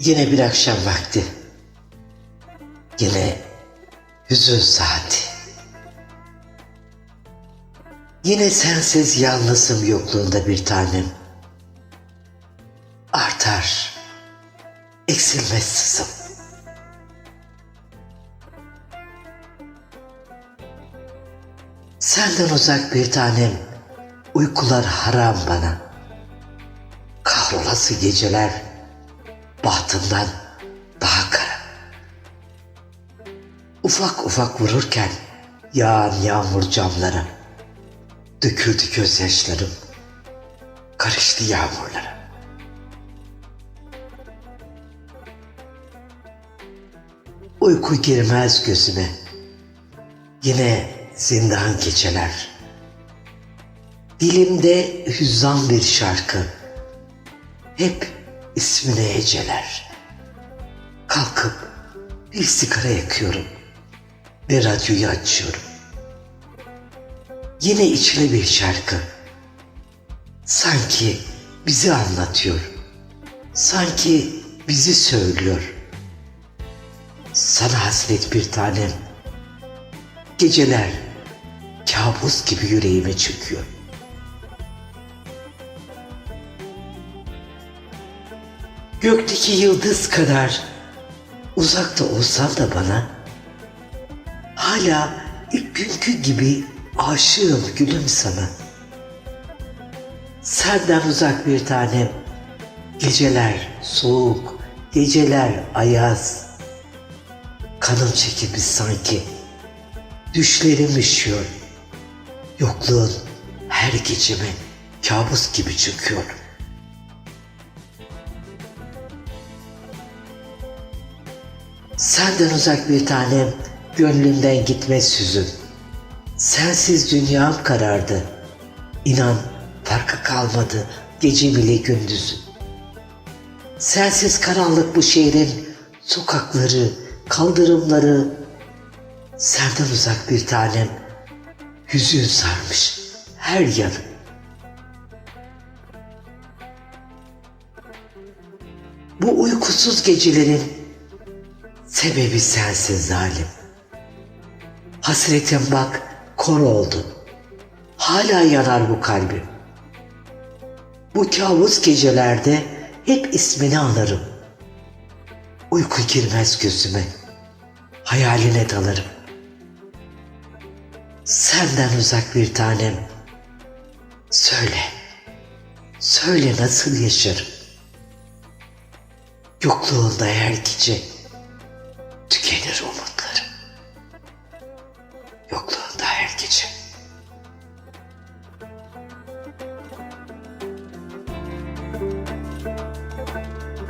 Yine bir akşam vakti. Yine hüzün saati. Yine sensiz yalnızım yokluğunda bir tanem. Artar, eksilmez sızım. Senden uzak bir tanem, uykular haram bana. Kahrolası geceler, bahtımdan daha kara. Ufak ufak vururken yağan yağmur camlara. Döküldü gözyaşlarım, karıştı yağmurlara. Uyku girmez gözüme. Yine zindan geceler. Dilimde hüzzam bir şarkı. Hep ismine heceler. Kalkıp bir sigara yakıyorum ve radyoyu açıyorum. Yine içine bir şarkı. Sanki bizi anlatıyor. Sanki bizi söylüyor. Sana hasret bir tanem. Geceler kabus gibi yüreğime çöküyor. Gökteki yıldız kadar uzakta olsan da bana hala ilk günkü gibi aşığım gülüm sana. Senden uzak bir tanem, geceler soğuk, geceler ayaz. Kanım çekilmiş sanki, düşlerim üşüyor. Yokluğun her geceme kabus gibi çöküyor. Senden uzak bir tanem, gönlümden gitmez hüzün. Sensiz dünyam karardı. İnan farkı kalmadı gece bile gündüzün. Sensiz karanlık bu şehrin sokakları, kaldırımları. Senden uzak bir tanem, hüzün sarmış her yanı. Bu uykusuz gecelerin sebebi sensin zalim. Hasretim bak kor oldu. Hala yanar bu kalbim. Bu kabus gecelerde hep ismini anarım. Uyku girmez gözüme. Hayaline dalarım. Senden uzak bir tanem. Söyle. Söyle nasıl yaşarım. Yokluğunda her gece